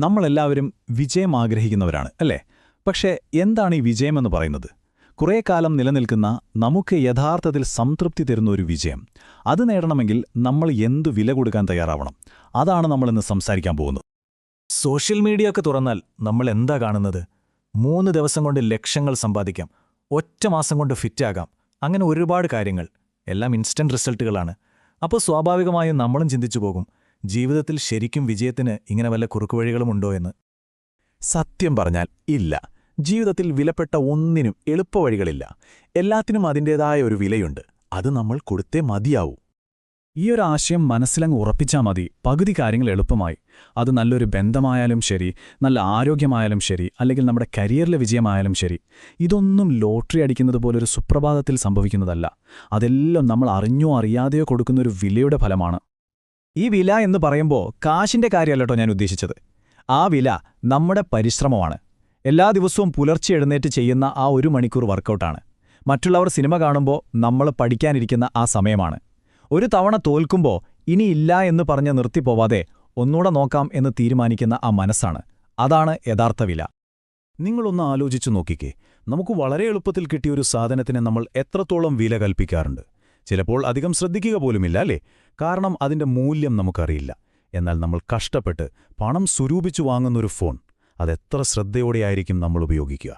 നമ്മളെല്ലാവരും വിജയം ആഗ്രഹിക്കുന്നവരാണ് അല്ലേ? പക്ഷേ എന്താണ് ഈ വിജയമെന്ന് പറയുന്നത്? കുറേ കാലം നിലനിൽക്കുന്ന നമുക്ക് യഥാർത്ഥത്തിൽ സംതൃപ്തി തരുന്ന ഒരു വിജയം. അത് നേടണമെങ്കിൽ നമ്മൾ എന്തു വില കൊടുക്കാൻ തയ്യാറാവണം? അതാണ് നമ്മളിന്ന് സംസാരിക്കാൻ പോകുന്നത്. സോഷ്യൽ മീഡിയ ഒക്കെ തുറന്നാൽ നമ്മൾ എന്താ കാണുന്നത്? മൂന്ന് ദിവസം കൊണ്ട് ലക്ഷങ്ങൾ സമ്പാദിക്കാം. ഒറ്റ മാസം കൊണ്ട് ഫിറ്റാകാം. അങ്ങനെ ഒരുപാട് കാര്യങ്ങൾ. എല്ലാം ഇൻസ്റ്റന്റ് റിസൾട്ടുകളാണ്. അപ്പോൾ സ്വാഭാവികമായും നമ്മളും ചിന്തിച്ചു പോകും ജീവിതത്തിൽ ശരിക്കും വിജയത്തിന് ഇങ്ങനെ വല്ല കുറുക്കുവഴികളുമുണ്ടോ എന്ന്. സത്യം പറഞ്ഞാൽ ഇല്ല. ജീവിതത്തിൽ വിലപ്പെട്ട ഒന്നിനും എളുപ്പവഴികളില്ല എല്ലാത്തിനും അതിന്റേതായ ഒരു വിലയുണ്ട്. അത് നമ്മൾ കൊടുത്തേ മതിയാവൂ. ഈ ഒരു ആശയം മനസ്സിലങ്ങ് ഉറപ്പിച്ചാൽ മതി. പകുതി കാര്യങ്ങൾ എളുപ്പമായി. അത് നല്ലൊരു ബന്ധമായാലും ശരി നല്ല ആരോഗ്യമായാലും ശരി അല്ലെങ്കിൽ നമ്മുടെ കരിയറിലെ വിജയമായാലും ശരി. ഇതൊന്നും ലോട്ടറി അടിക്കുന്നത് പോലൊരു സുപ്രഭാതത്തിൽ സംഭവിക്കുന്നതല്ല. അതെല്ലാം നമ്മൾ അറിഞ്ഞോ അറിയാതെയോ കൊടുക്കുന്നൊരു വിലയുടെ ഫലമാണ്. ഈ വില എന്ന് പറയുമ്പോൾ കാശിന്റെ കാര്യമല്ലട്ടോ ഞാൻ ഉദ്ദേശിച്ചത്. ആ വില നമ്മുടെ പരിശ്രമമാണ്. എല്ലാ ദിവസവും പുലർച്ചെ എഴുന്നേറ്റ് ചെയ്യുന്ന ആ ഒരു മണിക്കൂർ വർക്കൗട്ടാണ്. മറ്റുള്ളവർ സിനിമ കാണുമ്പോൾ നമ്മൾ പഠിക്കാനിരിക്കുന്ന ആ സമയമാണ്. ഒരു തവണ തോൽക്കുമ്പോൾ ഇനിയില്ല എന്ന് പറഞ്ഞ് നിർത്തിപ്പോവാതെ ഒന്നുകൂടെ നോക്കാം എന്ന് തീരുമാനിക്കുന്ന ആ മനസ്സാണ്. അതാണ് യഥാർത്ഥ വില. നിങ്ങളൊന്ന് ആലോചിച്ചു നോക്കിക്കേ. നമുക്ക് വളരെ എളുപ്പത്തിൽ കിട്ടിയ ഒരു സാധനത്തിന് നമ്മൾ എത്രത്തോളം വില കൽപ്പിക്കാറുണ്ട്. ചിലപ്പോൾ അധികം ശ്രദ്ധിക്കുക പോലുമില്ല അല്ലേ? കാരണം അതിന്റെ മൂല്യം നമുക്കറിയില്ല. എന്നാൽ നമ്മൾ കഷ്ടപ്പെട്ട് പണം സ്വരൂപിച്ചു വാങ്ങുന്നൊരു ഫോൺ അതെത്ര ശ്രദ്ധയോടെയായിരിക്കും നമ്മൾ ഉപയോഗിക്കുക.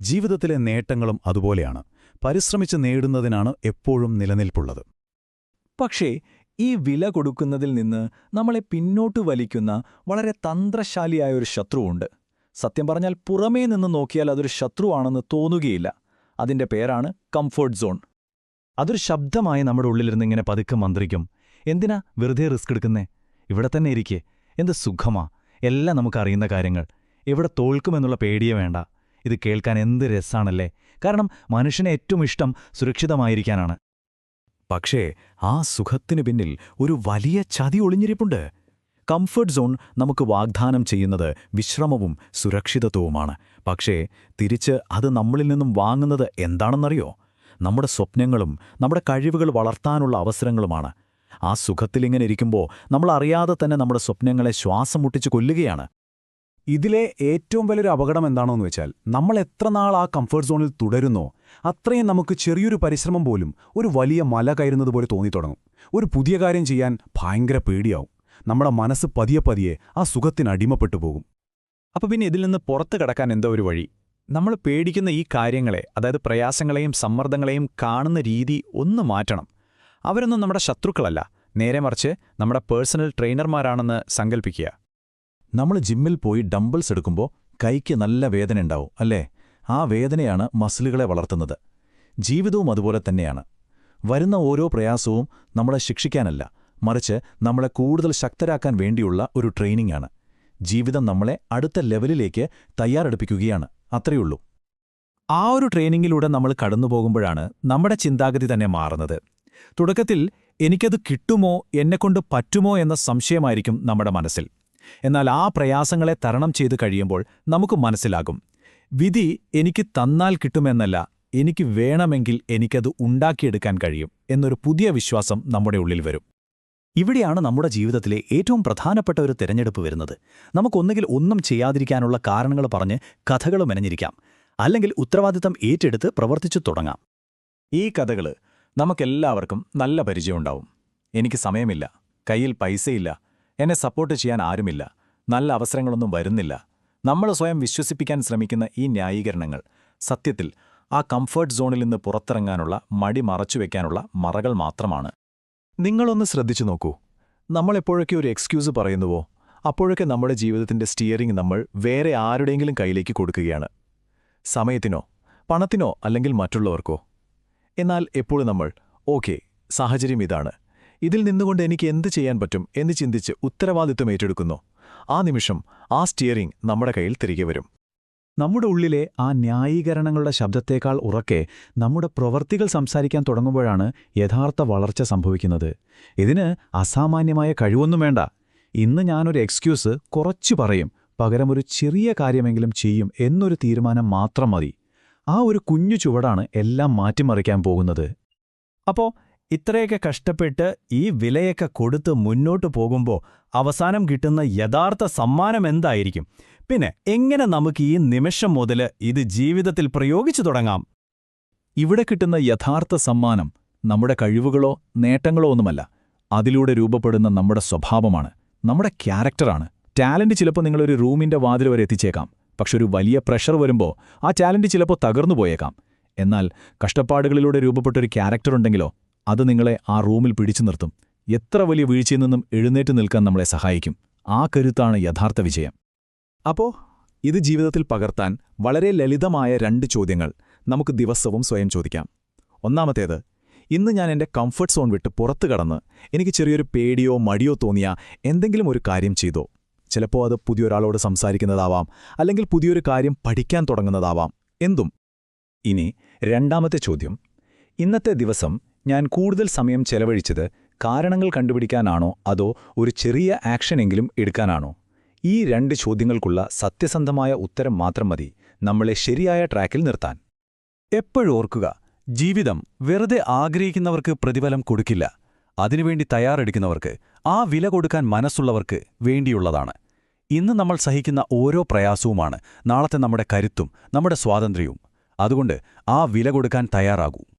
ജീവിതത്തിലെ നേട്ടങ്ങളും അതുപോലെയാണ്. പരിശ്രമിച്ച് നേടുന്നതിനാണ് എപ്പോഴും നിലനിൽപ്പുള്ളത്. പക്ഷേ ഈ വില കൊടുക്കുന്നതിൽ നിന്ന് നമ്മളെ പിന്നോട്ട് വലിക്കുന്ന വളരെ തന്ത്രശാലിയായ ഒരു ശത്രുവുണ്ട്. സത്യം പറഞ്ഞാൽ പുറമേ നിന്ന് നോക്കിയാൽ അതൊരു ശത്രുവാണെന്ന് തോന്നുകയില്ല. അതിന്റെ പേരാണ് കംഫോർട്ട് സോൺ. അതൊരു ശബ്ദമായി നമ്മുടെ ഉള്ളിലിരുന്ന് ഇങ്ങനെ പതുക്കെ മന്ത്രിക്കും. എന്തിനാ വെറുതെ റിസ്ക് എടുക്കുന്നേ? ഇവിടെ തന്നെ ഇരിക്കേ. എന്ത് സുഖമാ? എല്ലാം നമുക്കറിയുന്ന കാര്യങ്ങൾ. എവിടെ തോൽക്കുമെന്നുള്ള പേടിയേ വേണ്ട. ഇത് കേൾക്കാൻ എന്ത് രസാണല്ലേ? കാരണം മനുഷ്യനെ ഏറ്റവും ഇഷ്ടം സുരക്ഷിതമായിരിക്കാനാണ്. പക്ഷേ ആ സുഖത്തിനു പിന്നിൽ ഒരു വലിയ ചതി ഒളിഞ്ഞിരിപ്പുണ്ട്. കംഫർട്ട് സോൺ നമുക്ക് വാഗ്ദാനം ചെയ്യുന്നത് വിശ്രമവും സുരക്ഷിതത്വവുമാണ്. പക്ഷേ തിരിച്ച് അത് നമ്മളിൽ നിന്നും വാങ്ങുന്നത് എന്താണെന്നറിയോ? നമ്മുടെ സ്വപ്നങ്ങളും നമ്മുടെ കഴിവുകൾ വളർത്താനുള്ള അവസരങ്ങളുമാണ്. ആ സുഖത്തിലിങ്ങനെ ഇരിക്കുമ്പോൾ നമ്മൾ അറിയാതെ തന്നെ നമ്മുടെ സ്വപ്നങ്ങളെ ശ്വാസം മുട്ടിച്ച് കൊല്ലുകയാണ്. ഇതിലെ ഏറ്റവും വലിയൊരു അപകടം എന്താണോന്ന് വെച്ചാൽ നമ്മൾ എത്ര നാൾ ആ കംഫർട്ട് സോണിൽ തുടരുന്നോ അത്രയും നമുക്ക് ചെറിയൊരു പരിശ്രമം പോലും ഒരു വലിയ മല കയറുന്നത് പോലെ തോന്നിത്തുടങ്ങും ഒരു പുതിയ കാര്യം ചെയ്യാൻ ഭയങ്കര പേടിയാവും. നമ്മുടെ മനസ്സ് പതിയെ പതിയെ ആ സുഖത്തിന് അടിമപ്പെട്ടു പോകും. അപ്പോൾ പിന്നെ ഇതിൽ നിന്ന് പുറത്തു കടക്കാൻ എന്തോ ഒരു വഴി? നമ്മൾ പേടിക്കുന്ന ഈ കാര്യങ്ങളെ അതായത് പ്രയാസങ്ങളെയും സമ്മർദ്ദങ്ങളെയും കാണുന്ന രീതി ഒന്ന് മാറ്റണം. അവരൊന്നും നമ്മുടെ ശത്രുക്കളല്ല. നേരെ മറിച്ച് നമ്മുടെ പേഴ്സണൽ ട്രെയിനർമാരാണെന്ന് സങ്കൽപ്പിക്കുക. നമ്മൾ ജിമ്മിൽ പോയി ഡംബിൾസ് എടുക്കുമ്പോൾ കൈക്ക് നല്ല വേദന ഉണ്ടാവും അല്ലേ? ആ വേദനയാണ് മസിലുകളെ വളർത്തുന്നത്. ജീവിതവും അതുപോലെ തന്നെയാണ്. വരുന്ന ഓരോ പ്രയാസവും നമ്മളെ ശിക്ഷിക്കാനല്ല മറിച്ച് നമ്മളെ കൂടുതൽ ശക്തരാക്കാൻ വേണ്ടിയുള്ള ഒരു ട്രെയിനിങ്ങാണ്. ജീവിതം നമ്മളെ അടുത്ത ലെവലിലേക്ക് തയ്യാറെടുപ്പിക്കുകയാണ്. അത്രയുള്ളൂ. ആ ഒരു ട്രെയിനിങ്ങിലൂടെ നമ്മൾ കടന്നു കടന്നുപോകുമ്പോഴാണ് നമ്മുടെ ചിന്താഗതി തന്നെ മാറുന്നത്. തുടക്കത്തിൽ എനിക്കത് കിട്ടുമോ എന്നെക്കൊണ്ട് പറ്റുമോ എന്ന സംശയമായിരിക്കും നമ്മുടെ മനസ്സിൽ. എന്നാൽ ആ പ്രയാസങ്ങളെ തരണം ചെയ്തു കഴിയുമ്പോൾ നമുക്ക് മനസ്സിലാകും. വിധി എനിക്ക് തന്നാൽ കിട്ടുമെന്നല്ല എനിക്ക് വേണമെങ്കിൽ എനിക്കത് ഉണ്ടാക്കിയെടുക്കാൻ കഴിയും എന്നൊരു പുതിയ വിശ്വാസം നമ്മുടെ ഉള്ളിൽ വരും. ഇവിടെയാണ് നമ്മുടെ ജീവിതത്തിലെ ഏറ്റവും പ്രധാനപ്പെട്ട ഒരു തിരഞ്ഞെടുപ്പ് വരുന്നത്. നമുക്കൊന്നുകിൽ ഒന്നും ചെയ്യാതിരിക്കാനുള്ള കാരണങ്ങൾ പറഞ്ഞ് കഥകൾ മെനഞ്ഞിരിക്കാം. അല്ലെങ്കിൽ ഉത്തരവാദിത്തം ഏറ്റെടുത്ത് പ്രവർത്തിച്ചു തുടങ്ങാം. ഈ കഥകൾ നമുക്കെല്ലാവർക്കും നല്ല പരിചയമുണ്ടാവും. എനിക്ക് സമയമില്ല. കയ്യിൽ പൈസയില്ല. എന്നെ സപ്പോർട്ട് ചെയ്യാൻ ആരുമില്ല. നല്ല അവസരങ്ങളൊന്നും വരുന്നില്ല. നമ്മൾ സ്വയം വിശ്വസിപ്പിക്കാൻ ശ്രമിക്കുന്ന ഈ ന്യായീകരണങ്ങൾ സത്യത്തിൽ ആ കംഫർട്ട് സോണിൽ നിന്ന് പുറത്തിറങ്ങാനുള്ള മടി മറച്ചുവെക്കാനുള്ള മറകൾ മാത്രമാണ്. നിങ്ങളൊന്ന് ശ്രദ്ധിച്ചു നോക്കൂ. നമ്മളെപ്പോഴൊക്കെ ഒരു എക്സ്ക്യൂസ് പറയുന്നുവോ? അപ്പോഴൊക്കെ നമ്മുടെ ജീവിതത്തിന്റെ സ്റ്റിയറിംഗ് നമ്മൾ വേറെ ആരുടെയെങ്കിലും കയ്യിലേക്ക് കൊടുക്കുകയാണ്. സമയത്തിനോ പണത്തിനോ അല്ലെങ്കിൽ മറ്റുള്ളവർക്കോ. എന്നാൽ എപ്പോഴും നമ്മൾ ഓക്കെ സാഹചര്യം ഇതാണ്. ഇതിൽ നിന്നുകൊണ്ട് എനിക്ക് എന്ത് ചെയ്യാൻ പറ്റും? എന്ന് ചിന്തിച്ച് ഉത്തരവാദിത്വം ഏറ്റെടുക്കുന്നു. ആ നിമിഷം ആ സ്റ്റിയറിംഗ് നമ്മുടെ കയ്യിൽ തിരികെ വരും. നമ്മുടെ ഉള്ളിലെ ആ ന്യായീകരണങ്ങളുടെ ശബ്ദത്തേക്കാൾ ഉറക്കെ നമ്മുടെ പ്രവർത്തികൾ സംസാരിക്കാൻ തുടങ്ങുമ്പോഴാണ് യഥാർത്ഥ വളർച്ച സംഭവിക്കുന്നത്. ഇതിന് അസാമാന്യമായ കഴിവൊന്നും വേണ്ട. ഇന്ന് ഞാനൊരു എക്സ്ക്യൂസ് കുറച്ചു പറയും. പകരം ഒരു ചെറിയ കാര്യമെങ്കിലും ചെയ്യും എന്നൊരു തീരുമാനം മാത്രം മതി. ആ ഒരു കുഞ്ഞു ചുവടാണ് എല്ലാം മാറ്റിമറിക്കാൻ പോകുന്നത്. അപ്പോ ഇത്രയൊക്കെ കഷ്ടപ്പെട്ട് ഈ വിലയൊക്കെ കൊടുത്ത് മുന്നോട്ട് പോകുമ്പോൾ അവസാനം കിട്ടുന്ന യഥാർത്ഥ സമ്മാനം എന്തായിരിക്കും? പിന്നെ എങ്ങനെ നമുക്ക് ഈ നിമിഷം മുതൽ ഇത് ജീവിതത്തിൽ പ്രയോഗിച്ചു തുടങ്ങാം? ഇവിടെ കിട്ടുന്ന യഥാർത്ഥ സമ്മാനം നമ്മുടെ കഴിവുകളോ നേട്ടങ്ങളോ ഒന്നുമല്ല. അതിലൂടെ രൂപപ്പെടുന്ന നമ്മുടെ സ്വഭാവമാണ്. നമ്മുടെ ക്യാരക്ടറാണ്. ടാലന്റ് ചിലപ്പോൾ നിങ്ങളൊരു റൂമിന്റെ വാതിൽ വരെ എത്തിച്ചേക്കാം. പക്ഷെ ഒരു വലിയ പ്രഷർ വരുമ്പോൾ ആ ടാലന്റ് ചിലപ്പോൾ തകർന്നു പോയേക്കാം. എന്നാൽ കഷ്ടപ്പാടുകളിലൂടെ രൂപപ്പെട്ടൊരു ക്യാരക്ടർ ഉണ്ടെങ്കിലോ അത് നിങ്ങളെ ആ റൂമിൽ പിടിച്ചു നിർത്തും. എത്ര വലിയ വീഴ്ചയിൽ നിന്നും എഴുന്നേറ്റ് നിൽക്കാൻ നമ്മളെ സഹായിക്കും. ആ കരുത്താണ് യഥാർത്ഥ വിജയം. അപ്പോൾ ഇത് ജീവിതത്തിൽ പകർത്താൻ വളരെ ലളിതമായ രണ്ട് ചോദ്യങ്ങൾ നമുക്ക് ദിവസവും സ്വയം ചോദിക്കാം. ഒന്നാമത്തേത് ഇന്ന് ഞാൻ എന്റെ കംഫർട്ട് സോൺ വിട്ട് പുറത്തു കടന്ന് എനിക്ക് ചെറിയൊരു പേടിയോ മടിയോ തോന്നിയ എന്തെങ്കിലും ഒരു കാര്യം ചെയ്തോ? ചിലപ്പോൾ അത് പുതിയൊരാളോട് സംസാരിക്കുന്നതാവാം അല്ലെങ്കിൽ പുതിയൊരു കാര്യം പഠിക്കാൻ തുടങ്ങുന്നതാവാം. എന്തും. ഇനി രണ്ടാമത്തെ ചോദ്യം ഇന്നത്തെ ദിവസം ഞാൻ കൂടുതൽ സമയം ചെലവഴിച്ചത് കാരണങ്ങൾ കണ്ടുപിടിക്കാനാണോ അതോ ഒരു ചെറിയ ആക്ഷനെങ്കിലും എടുക്കാനാണോ? ഈ രണ്ട് ചോദ്യങ്ങൾക്കുള്ള സത്യസന്ധമായ ഉത്തരം മാത്രം മതി നമ്മളെ ശരിയായ ട്രാക്കിൽ നിർത്താൻ. എപ്പോഴോർക്കുക ജീവിതം വെറുതെ ആഗ്രഹിക്കുന്നവർക്ക് പ്രതിഫലം കൊടുക്കില്ല. അതിനുവേണ്ടി തയ്യാറെടുക്കുന്നവർക്ക് ആ വില കൊടുക്കാൻ മനസ്സുള്ളവർക്ക് വേണ്ടിയുള്ളതാണ്. ഇന്ന് നമ്മൾ സഹിക്കുന്ന ഓരോ പ്രയാസവുമാണ് നാളത്തെ നമ്മുടെ കരുത്തും നമ്മുടെ സ്വാതന്ത്ര്യവും. അതുകൊണ്ട് ആ വില കൊടുക്കാൻ തയ്യാറാകൂ.